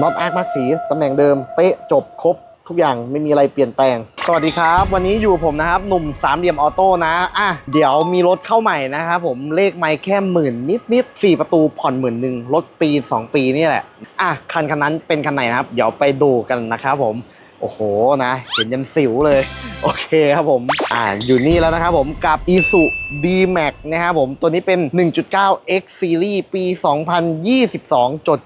น็อตอาร์คมาร์คสีตำแหน่งเดิมเป๊ะจบครบทุกอย่างไม่มีอะไรเปลี่ยนแปลง สวัสดีครับ วันนี้อยู่ผมนะครับ หนุ่มสามเหลี่ยมออโต้นะ อะ เดี๋ยวมีรถเข้าใหม่นะครับผมเลขไม่แค่หมื่นนิดนิดสี่ประตูผ่อนหมื่นหนึ่งรถปี 2 ปีนี่แหละ อะ คันคันนั้นเป็นคันไหนนะครับ เดี๋ยวไปดูกันนะครับผม โอ้โหนะเห็นยันสิวเลย โอเคครับผม อ่าอยู่นี่แล้วนะครับผมกับ i s u D-Max นะครับผมตัวนี้เป็น 1.9 X Series ปี 2022จด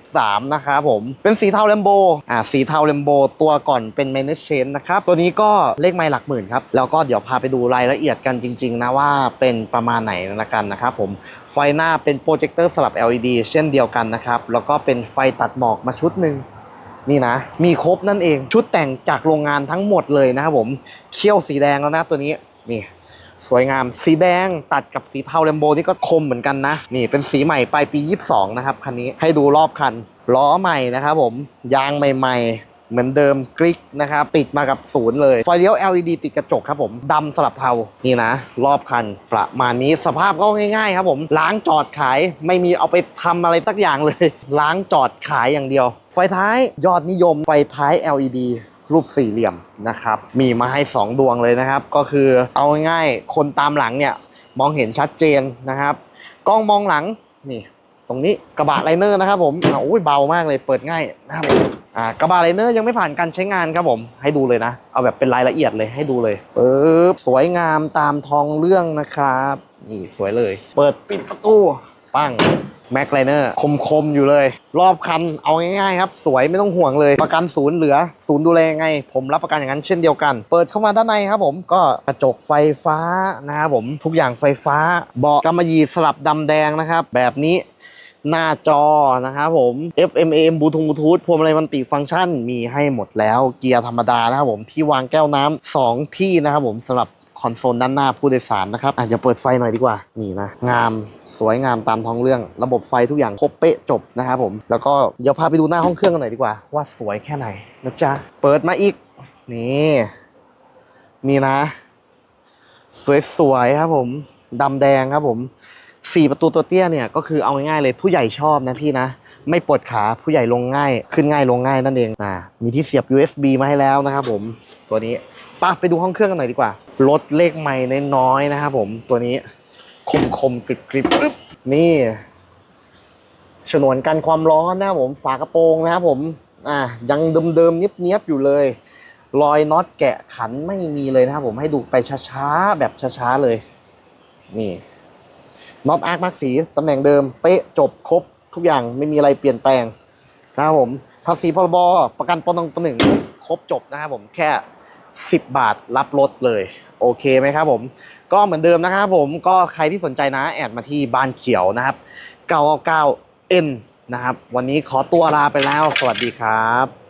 23 นะครับผม เป็นสีเทาเลมโบอ่าสีเทาเลมโบตัวก่อนเป็น Manage Chain นะครับ ตัวนี้ก็เลขไม่หลักหมื่นครับ แล้วก็เดี๋ยวพาไปดูรายละเอียดกันจริง ๆ นะว่าเป็นประมาณไหนละกันนะครับผม ไฟหน้าเป็นโปรเจคเตอร์สลับ LED เช่นเดียวกันนะครับ แล้วก็เป็นไฟตัดหมอกมาชุดหนึ่ง นี่นะ มีครบนั่นเอง ชุดแต่งจากโรงงานทั้งหมดเลยนะครับผมเขี้ยวสีแดงแล้วนะตัวนี้นี่ สวยงามสีแดงตัดกับสีเทาเลมโบนี่ก็คมเหมือนกันนะ นี่เป็นสีใหม่ปลายปี 22 นะครับคันนี้ให้ดูรอบคันล้อใหม่นะครับผมยางใหม่ ๆ เหมือนเดิมกริกนะครับติดมากับศูนย์เลยไฟเลี้ยว LED ติดกระจกครับผมดำสลับเทานี่นะ รอบคันประมาณนี้สภาพก็ง่ายๆครับผมล้างจอดขายไม่มีเอาไปทำอะไรสักอย่างเลย ล้างจอดขายอย่างเดียว ไฟท้ายยอดนิยมไฟท้าย LED รูปสี่เหลี่ยมนะครับ มีมาให้ 2 ดวงเลยนะครับ ก็คือเอาง่ายๆคนตามหลังเนี่ย มองเห็นชัดเจนนะครับ กล้องมองหลังนี่ ตรงนี้กระบะไลเนอร์นะครับผมโอ้ยเบามากเลยเปิดง่ายนะครับ อ่ากระบะไลเนอร์ยังไม่ผ่านการใช้งานครับผม ให้ดูเลยนะ เอาแบบเป็นรายละเอียดเลยให้ดูเลยปึ๊บสวยงามตามทองเรื่องนะครับ นี่สวยเลย เปิดปิดประตูปั้งแม็กไลเนอร์คมๆ อยู่เลย รอบคันเอาง่ายๆครับ สวยไม่ต้องห่วงเลย ประกันศูนย์เหลือ ศูนย์ดูแลยังไง ผมรับประกันอย่างนั้นเช่นเดียวกัน เปิดเข้ามาด้านในครับผมก็กระจกไฟฟ้านะครับผม ทุกอย่างไฟฟ้าเบาะกำมะหยี่สลับดำแดงนะครับ แบบนี้ หน้าจอนะครับผม FM AM บลูทูธบลูทูธพวงมาลัยมันติฟังก์ชันมีให้หมดแล้ว เกียร์ธรรมดานะครับผมที่วางแก้วน้ำสองที่นะครับผมสำหรับคอนโซลด้านหน้าผู้โดยสารนะครับอาจจะเปิดไฟหน่อยดีกว่านี่นะ งามสวยงามตามท้องเรื่อง ระบบไฟทุกอย่างครบเป๊ะจบนะครับผม แล้วก็เดี๋ยวพาไปดูหน้าห้องเครื่องกันหน่อยดีกว่า ว่าสวยแค่ไหนนะจ๊ะเปิดมาอีก นี่นี่นะ สวยๆครับผมดำแดงครับผม สี่ประตูตัวเตี้ยเนี่ยก็คือเอาง่ายๆเลยผู้ใหญ่ชอบนะพี่นะ ไม่ปวดขาผู้ใหญ่ลงง่าย ขึ้นง่ายลงง่ายนั่นเองอ่ามีที่เสียบ USB มาให้แล้วนะครับผมตัวนี้ไป้าไปดูห้องเครื่องกันหน่อยดีกว่ารถเลขไม่น้อยๆนะครับผมตัวนี้คมคมๆกริบกริบปึ๊บนี่ฉนวนกันความร้อนนะครับผมฝากระโปรงนะครับผมอ่ายังเดิมๆเนียบๆอยู่เลยรอยน็อตแกะขันไม่มีเลยนะครับผมให้ดูไปช้าๆแบบช้าๆเลย นี่ น็อตอาร์คมาร์คสีตำแหน่งเดิม เป๊ะจบครบทุกอย่างไม่มีอะไรเปลี่ยนแปลงนะครับผมภาษีพรบประกันปนงประหนึ่งครบจบนะครับผมแค่ 10 บาทรับรถเลยโอเคไหมครับผมก็เหมือนเดิมนะครับผมก็ใครที่สนใจนะแอดมาที่บ้านเขียวนะครับ 999N นะครับ วันนี้ขอตัวลาไปแล้ว สวัสดีครับ